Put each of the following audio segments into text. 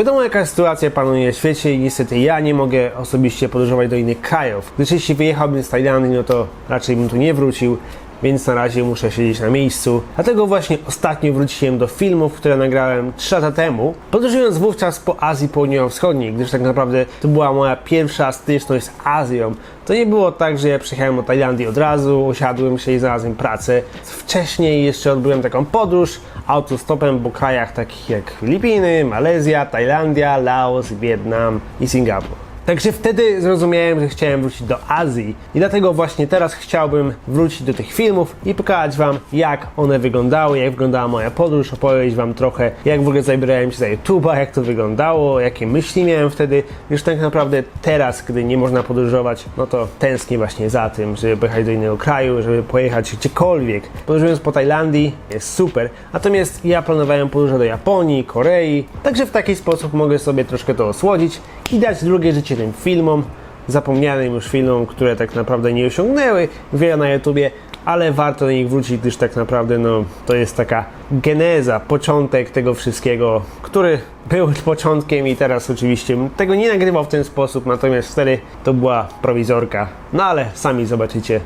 Wiadomo jaka sytuacja panuje w świecie i niestety ja nie mogę osobiście podróżować do innych krajów. Gdyż jeśli wyjechałbym z Tajlandii, no to raczej bym tu nie wrócił, więc na razie muszę siedzieć na miejscu. Dlatego właśnie ostatnio wróciłem do filmów, które nagrałem 3 lata temu, podróżując wówczas po Azji Południowo-Wschodniej, gdyż tak naprawdę to była moja pierwsza styczność z Azją. To nie było tak, że ja przyjechałem do Tajlandii od razu, usiadłem się i znalazłem pracę. Wcześniej jeszcze odbyłem taką podróż autostopem po krajach takich jak Filipiny, Malezja, Tajlandia, Laos, Wietnam i Singapur. Także wtedy zrozumiałem, że chciałem wrócić do Azji i dlatego właśnie teraz chciałbym wrócić do tych filmów i pokazać Wam, jak one wyglądały, jak wyglądała moja podróż, opowiedzieć Wam trochę, jak w ogóle zabierałem się za YouTube'a, jak to wyglądało, jakie myśli miałem wtedy. Już tak naprawdę teraz, gdy nie można podróżować, no to tęsknię właśnie za tym, żeby pojechać do innego kraju, żeby pojechać gdziekolwiek. Podróżując po Tajlandii jest super, natomiast ja planowałem podróże do Japonii, Korei, także w taki sposób mogę sobie troszkę to osłodzić i dać drugie życie tym filmom, zapomnianym już filmom, które tak naprawdę nie osiągnęły wiele na YouTubie, ale warto do nich wrócić, gdyż tak naprawdę no, to jest taka geneza, początek tego wszystkiego, który był początkiem i teraz oczywiście tego nie nagrywał w ten sposób, natomiast wtedy to była prowizorka. No ale sami zobaczycie.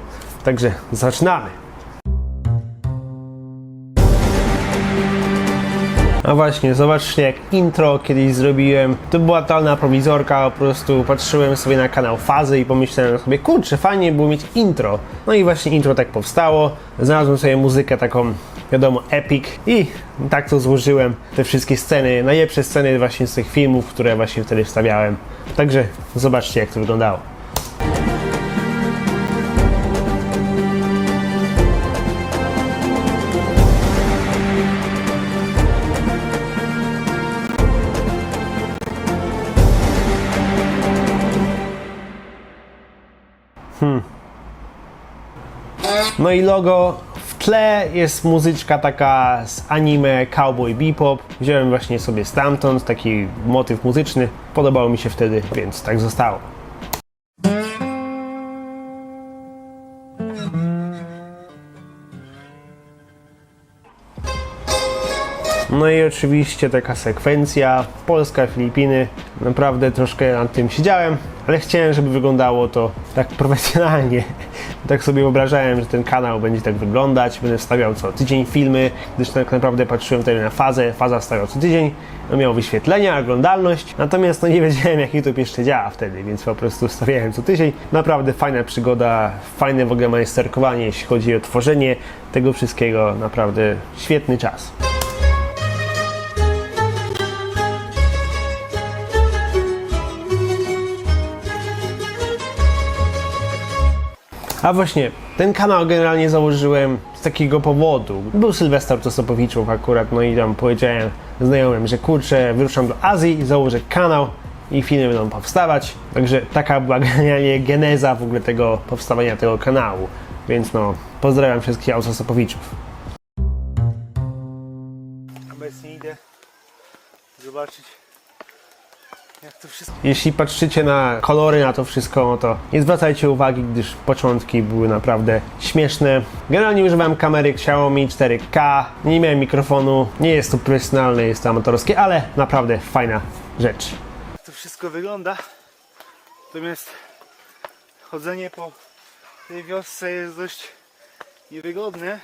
Także zaczynamy. A właśnie, zobaczcie jak intro kiedyś zrobiłem. To była totalna prowizorka, po prostu patrzyłem sobie na kanał Fazy i pomyślałem sobie, kurczę, fajnie było mieć intro. No i właśnie intro tak powstało. Znalazłem sobie muzykę taką, wiadomo, epic i tak to złożyłem. Te wszystkie sceny, najlepsze sceny właśnie z tych filmów, które właśnie wtedy wstawiałem. Także zobaczcie jak to wyglądało. No i logo w tle jest muzyczka taka z anime Cowboy Bebop. Wziąłem właśnie sobie stamtąd taki motyw muzyczny. Podobało mi się wtedy, więc tak zostało. No i oczywiście taka sekwencja Polska, Filipiny. Naprawdę troszkę nad tym siedziałem, ale chciałem, żeby wyglądało to tak profesjonalnie. Tak sobie wyobrażałem, że ten kanał będzie tak wyglądać. Będę wstawiał co tydzień filmy, gdyż tak naprawdę patrzyłem wtedy na fazę. Faza wstawiał co tydzień, no miał wyświetlenia, oglądalność. Natomiast no nie wiedziałem, jak YouTube jeszcze działa wtedy, więc po prostu wstawiałem co tydzień. Naprawdę fajna przygoda, fajne w ogóle majsterkowanie, jeśli chodzi o tworzenie tego wszystkiego. Naprawdę świetny czas. A właśnie, ten kanał generalnie założyłem z takiego powodu. Był Sylwester Tosopowiczów akurat, no i tam powiedziałem znajomym, że kurczę, wyruszam do Azji założę kanał i filmy będą powstawać. Także taka była generalnie geneza w ogóle tego powstawania tego kanału. Więc no, pozdrawiam wszystkich Autosopowiczów. Obecnie idę zobaczyć Jeśli patrzycie na kolory, na to wszystko, to nie zwracajcie uwagi, gdyż początki były naprawdę śmieszne. Generalnie używałem kamery Xiaomi 4K, nie miałem mikrofonu, nie jest to profesjonalne, jest to amatorskie, ale naprawdę fajna rzecz. jak to wszystko wygląda. Natomiast chodzenie po tej wiosce jest dość niewygodne.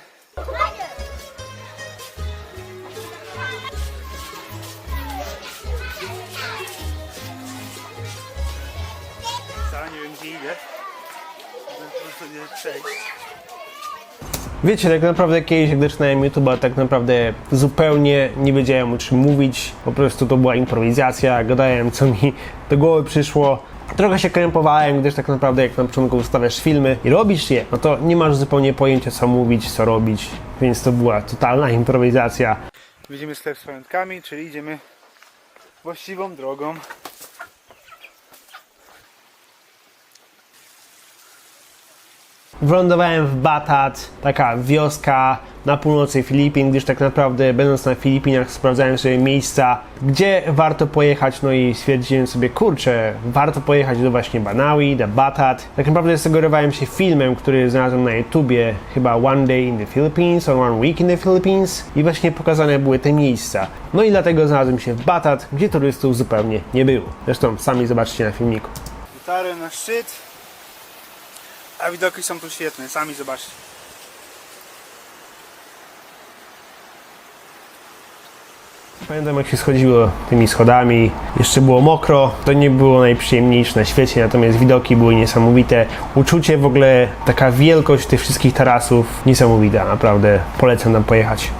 Po prostu nie przejść. Wiecie, tak naprawdę kiedyś, jak zaczynałem YouTube'a, tak naprawdę zupełnie nie wiedziałem o czym mówić. Po prostu to była improwizacja, gadałem co mi do głowy przyszło. Trochę się krępowałem, gdyż tak naprawdę jak na początku ustawiasz filmy i robisz je, no to nie masz zupełnie pojęcia co mówić, co robić, więc to była totalna improwizacja. Widzimy sklep z pamiątkami, czyli idziemy właściwą drogą. Wylądowałem w Batat, taka wioska na północy Filipin, gdyż tak naprawdę będąc na Filipinach sprawdzałem sobie miejsca, gdzie warto pojechać, no i stwierdziłem sobie, kurczę, warto pojechać do właśnie Banawi, do Batat. Tak naprawdę sugerowałem się filmem, który znalazłem na YouTubie, chyba One Day in the Philippines or One Week in the Philippines i właśnie pokazane były te miejsca. No i dlatego znalazłem się w Batat, gdzie turystów zupełnie nie było. Zresztą sami zobaczcie na filmiku. Dotarłem na szczyt, a widoki są tu świetne, sami zobaczcie. Pamiętam jak się schodziło tymi schodami, jeszcze było mokro, to nie było najprzyjemniejsze na świecie, natomiast widoki były niesamowite. Uczucie w ogóle, taka wielkość tych wszystkich tarasów, niesamowita, naprawdę polecam tam pojechać.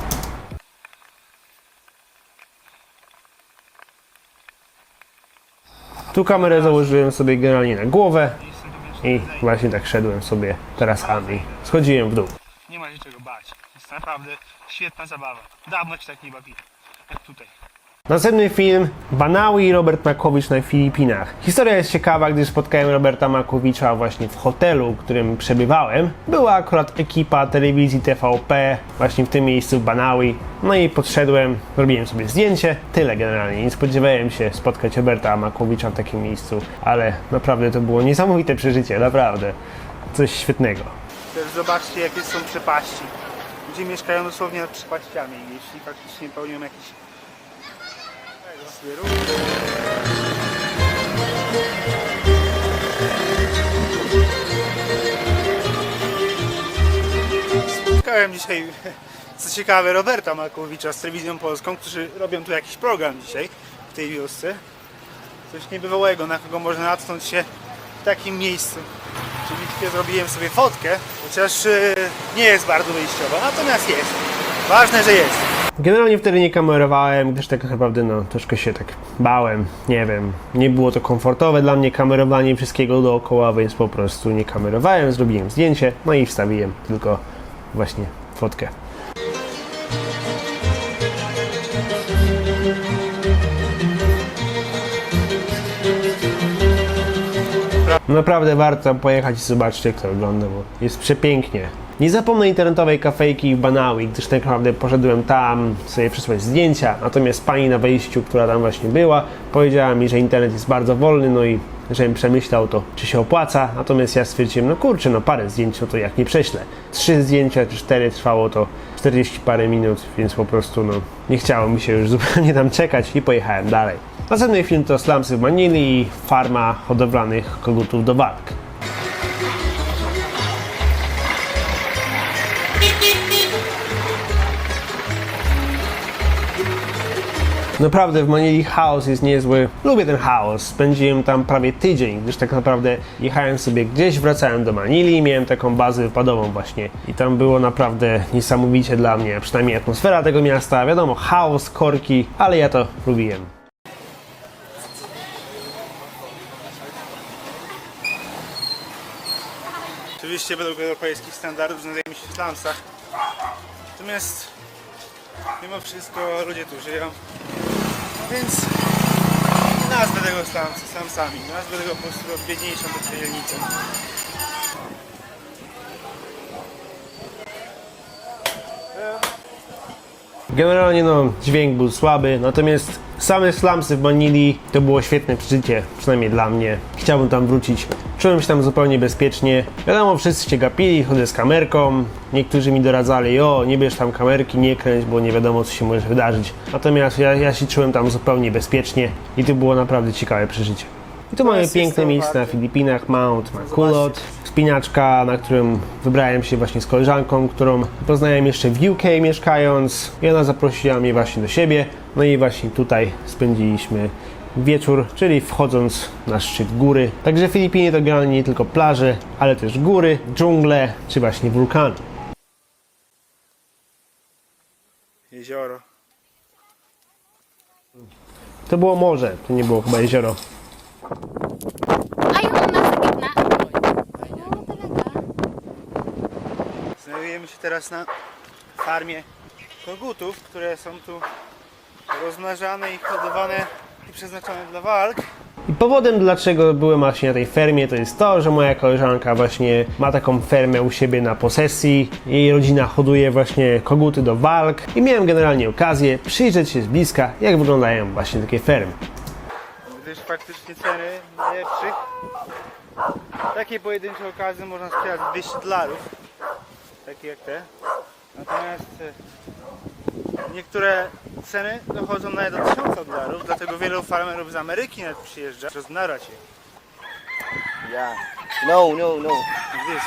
Tu kamerę założyłem sobie generalnie na głowę i właśnie tak szedłem sobie tarasami. Schodziłem w dół. Nie ma się czego bać. Jest naprawdę świetna zabawa. Dawno się tak nie bawiłem, jak tutaj. Następny film Banawi i Robert Makowicz na Filipinach. Historia jest ciekawa, gdyż spotkałem Roberta Makowicza właśnie w hotelu, w którym przebywałem. Była akurat ekipa telewizji TVP właśnie w tym miejscu w Banawi. No i podszedłem, zrobiłem sobie zdjęcie. Tyle generalnie. Nie spodziewałem się spotkać Roberta Makowicza w takim miejscu, ale naprawdę to było niesamowite przeżycie, naprawdę. Coś świetnego. Zobaczcie jakie są przepaści. Ludzie mieszkają dosłownie nad przepaściami. Jeśli faktycznie pełnią jakiś... Spotkałem dzisiaj, co ciekawe, Roberta Makowicza z Telewizją Polską, którzy robią tu jakiś program dzisiaj w tej wiosce. Coś niebywałego, na kogo można natknąć się w takim miejscu. Oczywiście zrobiłem sobie fotkę, chociaż e, nie jest bardzo wyjściowa, natomiast jest. Ważne, że jest. Generalnie wtedy nie kamerowałem, gdyż tak naprawdę no troszkę się tak bałem, nie wiem, nie było to komfortowe dla mnie kamerowanie wszystkiego dookoła, więc po prostu nie kamerowałem, zrobiłem zdjęcie, no i wstawiłem tylko właśnie fotkę. Naprawdę warto pojechać i zobaczyć jak to wygląda, bo jest przepięknie. Nie zapomnę internetowej kafejki w Banawi, gdyż tak naprawdę poszedłem tam sobie przysłać zdjęcia, natomiast pani na wejściu, która tam właśnie była, powiedziała mi, że internet jest bardzo wolny, no i żebym przemyślał to, czy się opłaca, natomiast ja stwierdziłem, no kurczę, no parę zdjęć, no to jak nie prześlę. Trzy zdjęcia czy cztery trwało to 40 parę minut, więc po prostu no nie chciało mi się już zupełnie tam czekać i pojechałem dalej. Następny film to Slumsy w Manili i farma hodowlanych kogutów do walk. Naprawdę w Manili chaos jest niezły. Lubię ten chaos. Spędziłem tam prawie tydzień, gdyż tak naprawdę jechałem sobie gdzieś, wracałem do Manili miałem taką bazę wypadową właśnie. I tam było naprawdę niesamowicie dla mnie, przynajmniej atmosfera tego miasta. Wiadomo, chaos, korki, ale ja to lubiłem. Oczywiście według europejskich standardów znajdujemy się w slumsach. Natomiast mimo wszystko ludzie tu żyją. Więc nazwę tego slumsy slumsami. Nazwę tego po prostu biedniejszą dzielnicą. Generalnie no, dźwięk był słaby, natomiast same slumsy w Manili to było świetne przeżycie, przynajmniej dla mnie. Chciałbym tam wrócić. Czułem się tam zupełnie bezpiecznie. Wiadomo, wszyscy się gapili, chodzę z kamerką. Niektórzy mi doradzali, o, nie bierz tam kamerki, nie kręć, bo nie wiadomo, co się może wydarzyć. Natomiast ja, ja się czułem tam zupełnie bezpiecznie i to było naprawdę ciekawe przeżycie. I tu mamy piękne miejsce na. Filipinach, Mount Makulot, wspinaczka, na którym wybrałem się właśnie z koleżanką, którą poznałem jeszcze w UK mieszkając i ona zaprosiła mnie właśnie do siebie. No i właśnie tutaj spędziliśmy wieczór, czyli wchodząc na szczyt góry. Także Filipiny to generalnie nie tylko plaże, ale też góry, dżungle czy właśnie wulkany. Jezioro. To było morze, to nie było chyba jezioro. Ayun, nasa gitna. Oo, talaga. Znajdujemy się teraz na farmie kogutów, które są tu rozmnażane i hodowane i przeznaczone dla walk. I powodem, dlaczego byłem właśnie na tej fermie, to jest to, że moja koleżanka właśnie ma taką fermę u siebie na posesji. Jej rodzina hoduje właśnie koguty do walk i miałem generalnie okazję przyjrzeć się z bliska, jak wyglądają właśnie takie fermy. Gdyż faktycznie ceny najlepszych takie pojedyncze okazy można sprzedać 200 dolarów takie jak te natomiast niektóre ceny dochodzą nawet do 1000 dolarów dlatego wielu farmerów z Ameryki nawet przyjeżdża roznarać je Yeah. No, no, no. This.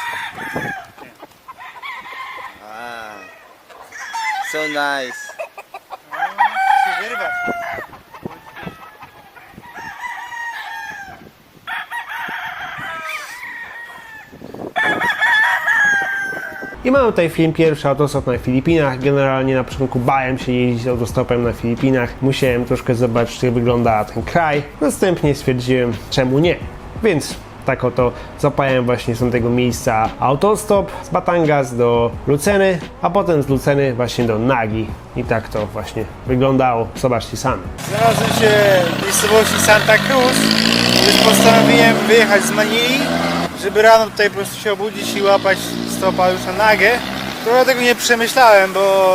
Ah. So nice. się wyrwać I mamy tutaj film pierwszy autostop na Filipinach. Generalnie na początku bałem się jeździć autostopem na Filipinach. Musiałem troszkę zobaczyć, jak wygląda ten kraj. Następnie stwierdziłem, czemu nie. Więc tak oto zapałem właśnie z tamtego miejsca autostop z Batangas do Luceny, a potem z Luceny właśnie do Nagi. I tak to właśnie wyglądało. Zobaczcie sami. Znalazłem się w miejscowości Santa Cruz, gdyż postanowiłem wyjechać z Manili, żeby rano tutaj po prostu się obudzić i łapać stopa już na nagę. Trochę tego nie przemyślałem, bo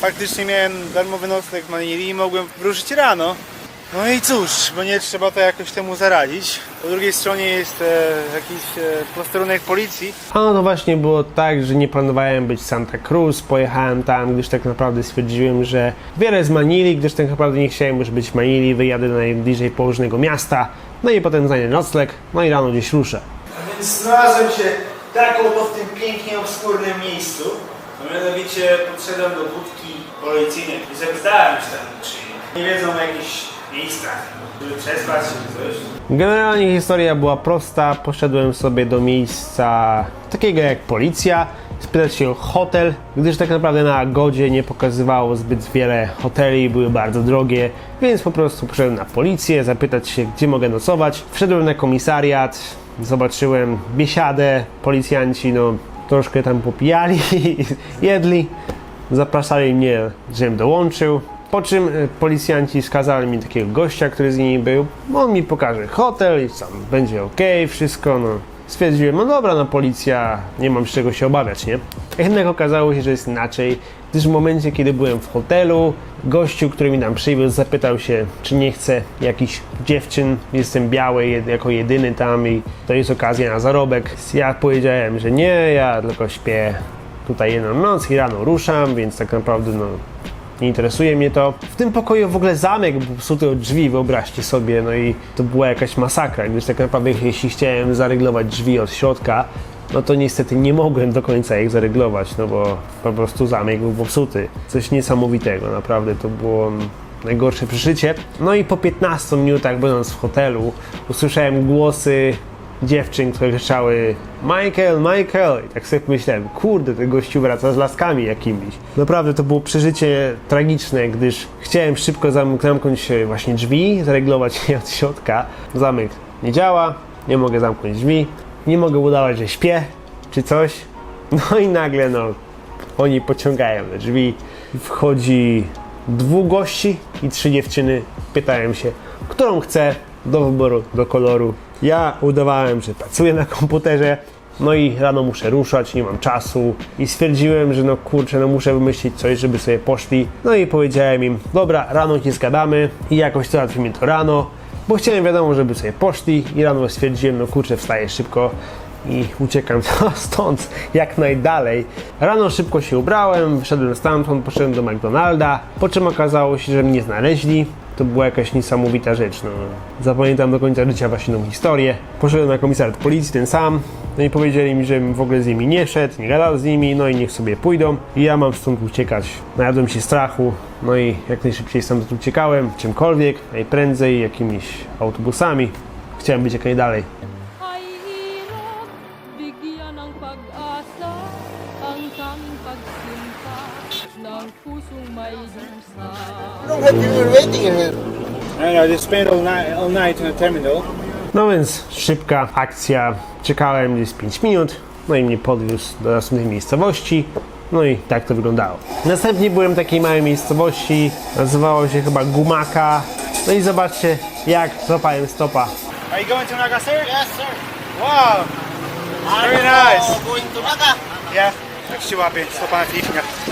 faktycznie miałem darmowy nocleg w Manili i mogłem ruszyć rano. No i cóż, bo nie trzeba to jakoś temu zaradzić. Po drugiej stronie jest e, jakiś e, posterunek policji, A no właśnie było tak, że nie planowałem być w Santa Cruz, pojechałem tam, gdyż tak naprawdę stwierdziłem, że wiele z Manili, gdyż tak naprawdę nie chciałem już być w Manili, wyjadę najbliżej położonego miasta, no i potem znajdę nocleg, no i rano gdzieś ruszę. Więc znalazłem się tak oto w tym pięknie obskurnym miejscu. A mianowicie podszedłem do budki policyjnej i zapytałem się tam, czy nie wiedzą o jakichś miejscach, żeby przespać czy coś. Generalnie historia była prosta, poszedłem sobie do miejsca takiego jak policja, spytać się o hotel, gdyż tak naprawdę na Agodzie nie pokazywało zbyt wiele hoteli, były bardzo drogie, więc po prostu poszedłem na policję, zapytać się gdzie mogę nocować. Wszedłem na komisariat, zobaczyłem biesiadę, policjanci no troszkę tam popijali, jedli, zapraszali mnie, żebym dołączył. Po czym e, policjanci skazali mi takiego gościa, który z nimi był. On mi pokaże hotel i tam będzie ok, wszystko. No. Stwierdziłem, no dobra, no policja, nie mam z czego się obawiać, nie? Jednak okazało się, że jest inaczej, gdyż w momencie, kiedy byłem w hotelu, gościu, który mi tam przywiózł, zapytał się, czy nie chce jakichś dziewczyn. Jestem biały jako jedyny tam i to jest okazja na zarobek. Ja powiedziałem, że nie, ja tylko śpię tutaj jedną noc i rano ruszam, więc tak naprawdę no, nie interesuje mnie to. W tym pokoju w ogóle zamek był psuty od drzwi, wyobraźcie sobie, no i to była jakaś masakra, gdyż tak naprawdę jeśli chciałem zaryglować drzwi od środka, no to niestety nie mogłem do końca ich zaryglować, no bo po prostu zamek był popsuty. Coś niesamowitego, naprawdę to było najgorsze przeżycie. No i po 15 minutach będąc w hotelu usłyszałem głosy dziewczyn, które krzyczały Michael, Michael i tak sobie myślałem, kurde, ten gościu wraca z laskami jakimiś. Naprawdę to było przeżycie tragiczne, gdyż chciałem szybko zamk- zamknąć e, właśnie drzwi, zareglować je od środka. Zamek nie działa, nie mogę zamknąć drzwi, nie mogę udawać, że śpię czy coś. No i nagle no, oni pociągają te drzwi, wchodzi dwóch gości i trzy dziewczyny. Pytałem się, którą chcę do wyboru, do koloru. Ja udawałem, że pracuję na komputerze, no i rano muszę ruszać, nie mam czasu i stwierdziłem, że no kurczę, no muszę wymyślić coś, żeby sobie poszli. No i powiedziałem im, dobra, rano się zgadamy i jakoś załatwimy to rano, bo chciałem wiadomo, żeby sobie poszli i rano stwierdziłem, no kurczę, wstaję szybko, i uciekam stąd jak najdalej. Rano szybko się ubrałem, wyszedłem stamtąd, poszedłem do McDonalda, po czym okazało się, że mnie znaleźli. To była jakaś niesamowita rzecz. No. Zapamiętam do końca życia właśnie tą historię. Poszedłem na komisariat policji, ten sam. No i powiedzieli mi, żebym w ogóle z nimi nie szedł, nie gadał z nimi, no i niech sobie pójdą. I ja mam stąd uciekać. Najadłem się strachu, no i jak najszybciej stamtąd uciekałem, czymkolwiek, najprędzej, jakimiś autobusami. Chciałem być jak najdalej. Long have you been waiting here? I know, they spent all night, all night in the terminal. No więc szybka akcja. Czekałem gdzieś 5 minut, no i mnie podwiózł do następnej miejscowości. No i tak to wyglądało. Następnie byłem w takiej małej miejscowości, nazywało się chyba Gumaka. No i zobaczcie, jak złapałem stopa. Are you going to Naga, sir? Yes, sir. Wow. Very nice. Going to Naga. Yeah. Jak się łapie stopa na.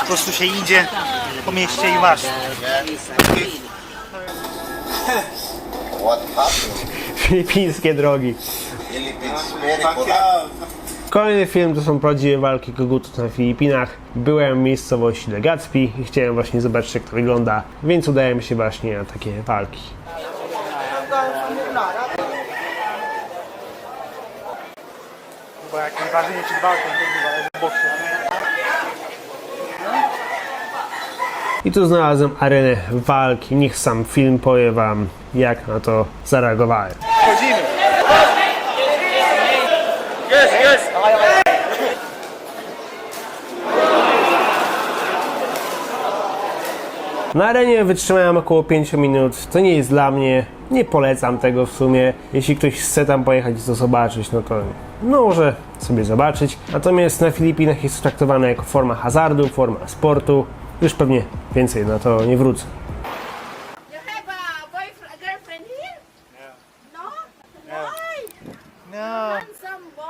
Po prostu się idzie po mieście i masz. Filipińskie drogi. Kolejny film to są prawdziwe walki kogutów na Filipinach. Byłem w miejscowości Legazpi i chciałem właśnie zobaczyć jak to wygląda, więc udałem się właśnie na takie walki. Bo jak najważniej czy walką to w boksie. I tu znalazłem arenę walki. Niech sam film powie wam, jak na to zareagowałem. Wchodzimy. Na arenie wytrzymałem około 5 minut. To nie jest dla mnie. Nie polecam tego w sumie. Jeśli ktoś chce tam pojechać i to zobaczyć, no to no może sobie zobaczyć. Natomiast na Filipinach jest to traktowane jako forma hazardu, forma sportu. Już pewnie więcej na to nie wrócę. You have a boyfriend, a girlfriend here? No. Why? No. Handsome boy.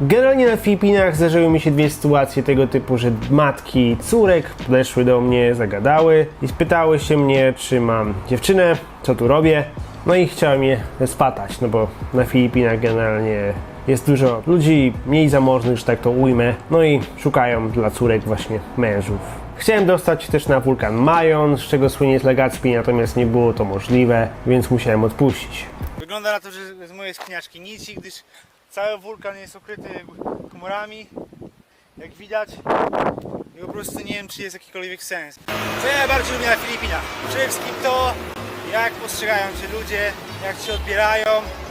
Generalnie na Filipinach zdarzyły mi się dwie sytuacje tego typu, że matki córek podeszły do mnie, zagadały i spytały się mnie, czy mam dziewczynę, co tu robię. No i chciałem je spatać, no bo na Filipinach generalnie jest dużo ludzi mniej zamożnych, że tak to ujmę, no i szukają dla córek właśnie mężów. Chciałem dostać też na wulkan Majon, z czego słynie z Legazpi, natomiast nie było to możliwe, więc musiałem odpuścić. Wygląda na to, że z mojej skiniaczki nic, gdyż cały wulkan jest okryty chmurami, jak widać. I po prostu nie wiem, czy jest jakikolwiek sens. Co ja najbardziej lubię na Filipinach? Przede wszystkim to, jak postrzegają cię ludzie, jak cię odbierają,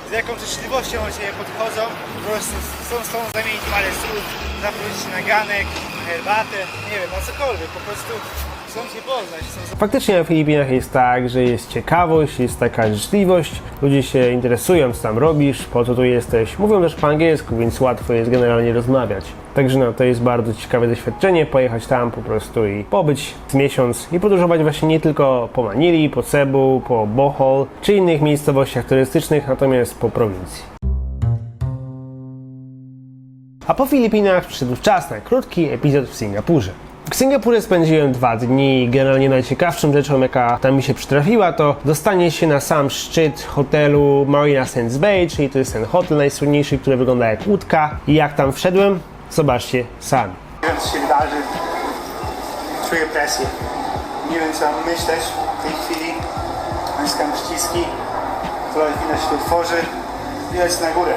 z jaką życzliwością do ciebie podchodzą. Po prostu są z tobą zamienić parę słów, zaprosić na ganek, na herbatę, nie wiem, na cokolwiek. Po prostu chcą cię poznać, chcą Faktycznie na Filipinach jest tak, że jest ciekawość, jest taka życzliwość, ludzie się interesują, co tam robisz, po co tu jesteś. Mówią też po angielsku, więc łatwo jest generalnie rozmawiać. Także no, to jest bardzo ciekawe doświadczenie, pojechać tam po prostu i pobyć z miesiąc i podróżować właśnie nie tylko po Manili, po Cebu, po Bohol, czy innych miejscowościach turystycznych, natomiast po prowincji. A po Filipinach przyszedł czas na krótki epizod w Singapurze. W Singapurze spędziłem dwa dni generalnie najciekawszą rzeczą, jaka tam mi się przytrafiła, to dostanie się na sam szczyt hotelu Marina Sands Bay, czyli to jest ten hotel najsłynniejszy, który wygląda jak łódka. I jak tam wszedłem, zobaczcie sami. Co się wydarzy. Czuję presję. Nie wiem, co mam myśleć w tej chwili. Naciskam przyciski. Kolejna się otworzy. Widać na górę.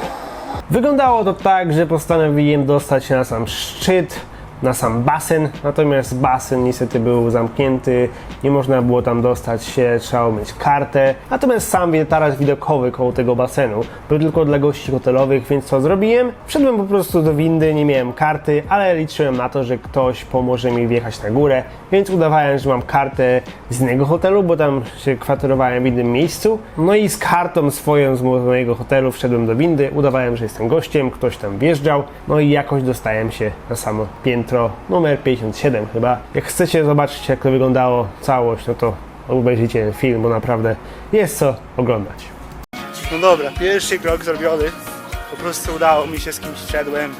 Wyglądało to tak, że postanowiłem dostać się na sam szczyt, na sam basen, natomiast basen niestety był zamknięty, nie można było tam dostać się, trzeba mieć kartę. Natomiast sam taras widokowy koło tego basenu był tylko dla gości hotelowych, więc co zrobiłem? Wszedłem po prostu do windy, nie miałem karty, ale liczyłem na to, że ktoś pomoże mi wjechać na górę, więc udawałem, że mam kartę z innego hotelu, bo tam się kwaterowałem w innym miejscu. No i z kartą swoją z mojego hotelu wszedłem do windy, udawałem, że jestem gościem, ktoś tam wjeżdżał, no i jakoś dostałem się na samo piętro numer 57 chyba. Jak chcecie zobaczyć jak to wyglądało całość, no to obejrzyjcie film, bo naprawdę jest co oglądać. No dobra, pierwszy krok zrobiony. Po prostu udało mi się, z kimś wszedłem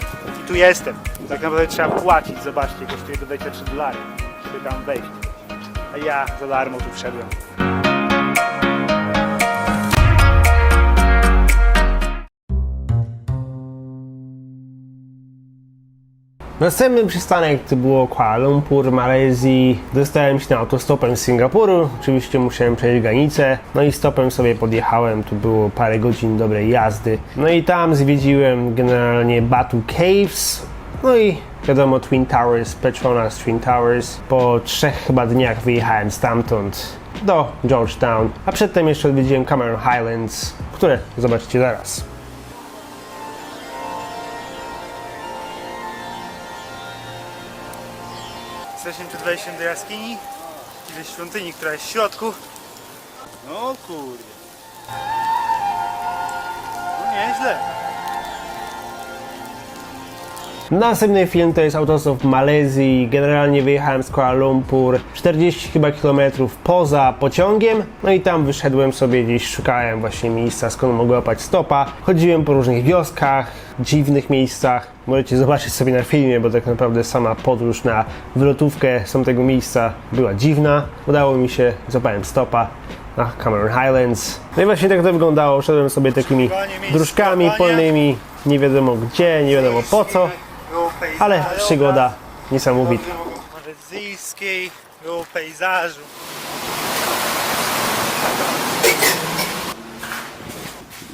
i tu jestem. Tak naprawdę trzeba płacić, zobaczcie, kosztuje to 23 dolary, żeby tam wejść. A ja za darmo tu wszedłem. Następny przystanek to było Kuala Lumpur, Malezji. Dostałem się na autostopem z Singapuru. Oczywiście musiałem przejść granicę. No i stopem sobie podjechałem. Tu było parę godzin dobrej jazdy. No i tam zwiedziłem generalnie Batu Caves. No i wiadomo Twin Towers, Petronas Twin Towers. Po trzech chyba dniach wyjechałem stamtąd do Georgetown. A przedtem jeszcze odwiedziłem Cameron Highlands, które zobaczycie zaraz. Jesteśmy przed wejściem do jaskini i do świątyni, która jest w środku. No kurde. No nieźle. Następny film to jest autostop w Malezji. Generalnie wyjechałem z Kuala Lumpur 40 chyba kilometrów poza pociągiem. No i tam wyszedłem sobie gdzieś, szukałem właśnie miejsca skąd mogę łapać stopa. Chodziłem po różnych wioskach, dziwnych miejscach. Możecie zobaczyć sobie na filmie, bo tak naprawdę sama podróż na wylotówkę z tego miejsca była dziwna. Udało mi się, złapałem stopa na Cameron Highlands. No i właśnie tak to wyglądało. Szedłem sobie takimi dróżkami polnymi, nie wiadomo gdzie, nie wiadomo po co, ale przygoda niesamowita. Maledzyjskiej, było pejzażu.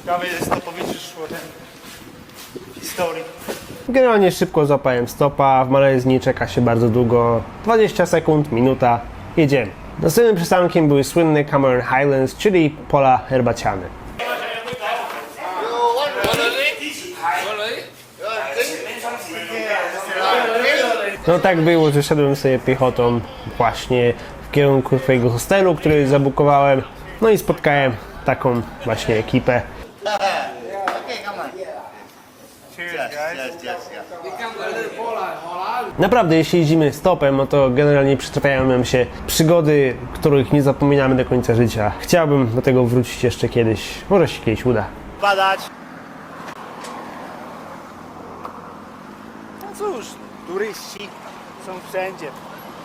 Ciekawe jest to powiedzieć szło historii. Generalnie szybko złapałem stopa, w Malezji nie czeka się bardzo długo, 20 sekund, minuta, jedziemy. Następnym przystankiem były słynne Cameron Highlands, czyli pola herbaciane. No tak było, że szedłem sobie piechotą właśnie w kierunku swojego hostelu, który zabukowałem. No i spotkałem taką właśnie ekipę. Naprawdę, jeśli jeździmy stopem, no to generalnie przytrafiają nam się przygody, których nie zapominamy do końca życia. Chciałbym do tego wrócić jeszcze kiedyś. Może się kiedyś uda. badać. No cóż, turyści są wszędzie.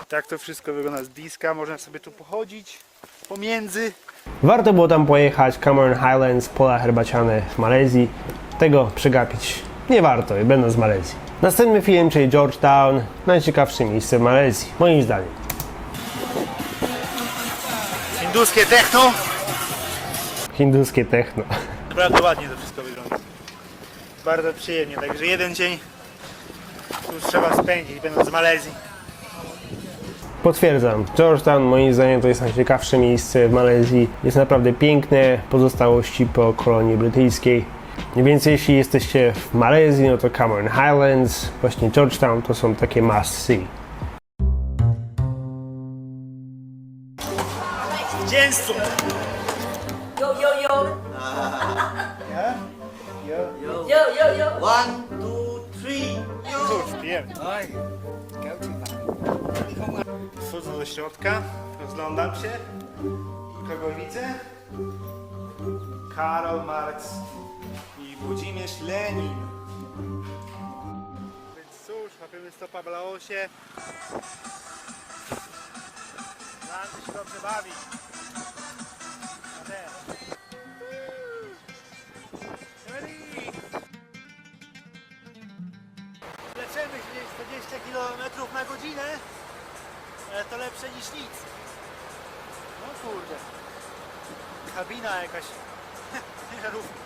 Tak to wszystko wygląda z bliska, można sobie tu pochodzić pomiędzy. Warto było tam pojechać, Cameron Highlands, pola herbaciane w Malezji. Tego przegapić nie warto, będąc w Malezji. Następny film, czyli Georgetown, najciekawsze miejsce w Malezji, moim zdaniem. Hinduskie techno. Hinduskie techno. Naprawdę ładnie to wszystko wygląda. Bardzo przyjemnie, także jeden dzień tu trzeba spędzić, będąc w Malezji. Potwierdzam, Georgetown moim zdaniem to jest najciekawsze miejsce w Malezji. Jest naprawdę piękne, pozostałości po kolonii brytyjskiej. Więc jeśli jesteście w Malezji, no to Cameron Highlands, właśnie Georgetown to są takie must see. Zwycięzcą! Yo, yo, yo. Yo, yo, yo. One. Cóż, pijemy. Wchodzę do środka, rozglądam się. Kogo widzę? Karol Marx i Włodzimierz Lenin. Więc cóż, łapiemy stopa w Laosie. Nam się dobrze bawi. Godzinę, ale to lepsze niż nic. No kurde. Kabina jakaś. Ciężarówka.